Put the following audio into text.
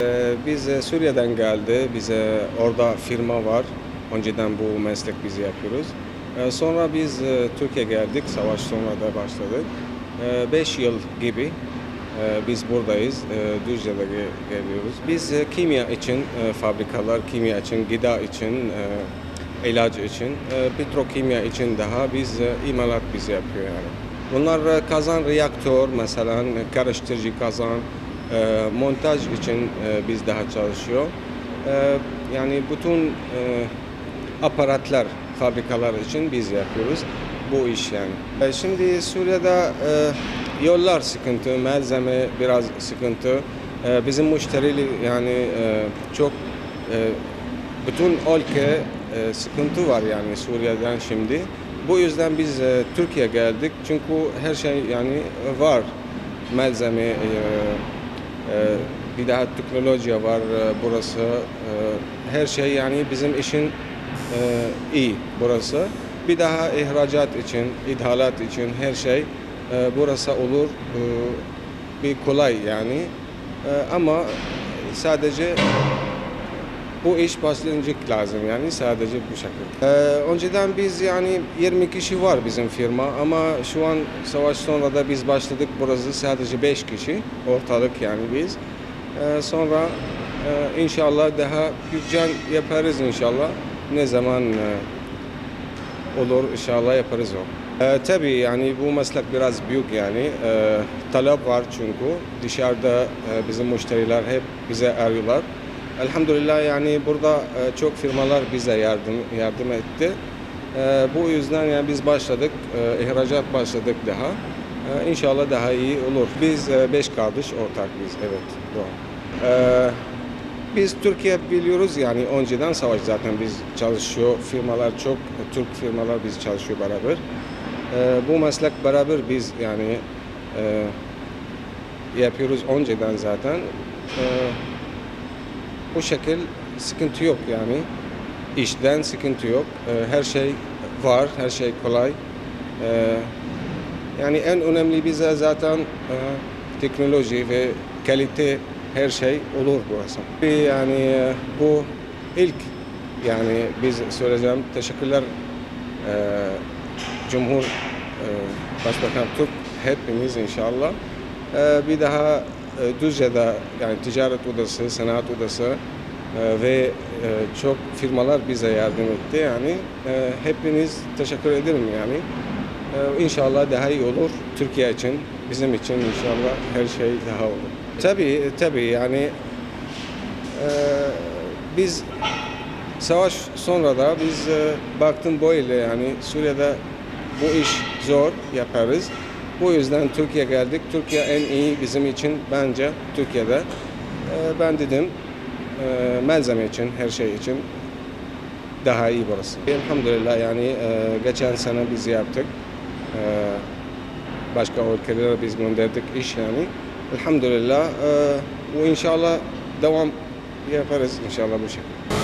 Ee, Biz Suriye'den geldi. Bize orada firma var. Önceden bu meslek bizi yapıyoruz. Ee, Sonra biz e, Türkiye geldik. Savaş sonra da başladık. 5 yıl gibi e, biz buradayız. E, Düzce'de ge- geliyoruz. Biz kimya için fabrikalar, kimya için, gıda için, ilaç için, petrokimya için daha biz imalat bizi yapıyor yani. Bunlar kazan reaktör mesela karıştırıcı kazan, e, montaj için e, biz daha çalışıyor. E, yani bütün e, aparatlar fabrikalar için biz yapıyoruz bu iş yani. E, şimdi Suriye'de e, yollar sıkıntı, malzeme biraz sıkıntı. Bizim müşterili yani çok bütün ülke sıkıntı var yani Suriye'den şimdi. Bu yüzden biz Türkiye geldik çünkü her şey yani var. Malzeme, bir daha teknoloji var e, burası. E, her şey yani bizim işin e, iyi burası. Bir daha ihracat için, ithalat için her şey e, burası olur. Bir kolay yani. Ama sadece bu iş başlayacak lazım yani sadece bu şekilde. Ee, önceden biz yani 20 kişi var bizim firma ama şu an savaş sonra da biz başladık burası sadece 5 kişi ortalık yani biz. Ee, sonra e, inşallah daha dükkan yaparız inşallah. Ne zaman e, olur inşallah yaparız o. Ee, tabii yani bu meslek biraz büyük yani. Ee, talep var çünkü. Dışarıda e, bizim müşteriler hep bize arıyorlar. Elhamdülillah yani burada e, çok firmalar bize yardım yardım etti. E, bu yüzden yani biz başladık, e, ihracat başladık daha. İnşallah daha iyi olur. Biz beş kardeş ortak biz, evet doğru. Biz Türkiye biliyoruz yani önceden savaş zaten biz çalışıyor firmalar çok Türk firmalar biz çalışıyor beraber. Bu meslek beraber biz yani yapıyoruz önceden zaten. Bu şekil sıkıntı yok yani. İşten sıkıntı yok. E, her şey var, her şey kolay. E, yani en önemli bize zaten e, teknoloji ve kalite her şey olur burası. Yani e, bu ilk yani biz söyleyeceğim teşekkürler e, Cumhur e, Başbakan Türk hepimiz inşallah. E, bir daha Düzce'de yani ticaret odası, sanat odası e, ve e, çok firmalar bize yardım etti yani. E, hepiniz teşekkür ederim yani. E, inşallah daha iyi olur Türkiye için, bizim için inşallah her şey daha olur. Tabii tabii yani e, biz savaş sonra da biz e, baktım böyle yani Suriye'de bu iş zor yaparız. Bu yüzden Türkiye geldik. Türkiye en iyi bizim için bence Türkiye'de. E, ben dedim e, malzeme için, her şey için daha iyi burası. Elhamdülillah yani e, geçen sene biz yaptık. E, başka ülkelere biz gönderdik iş yani. Elhamdülillah e, bu inşallah devam yaparız inşallah bu şekilde.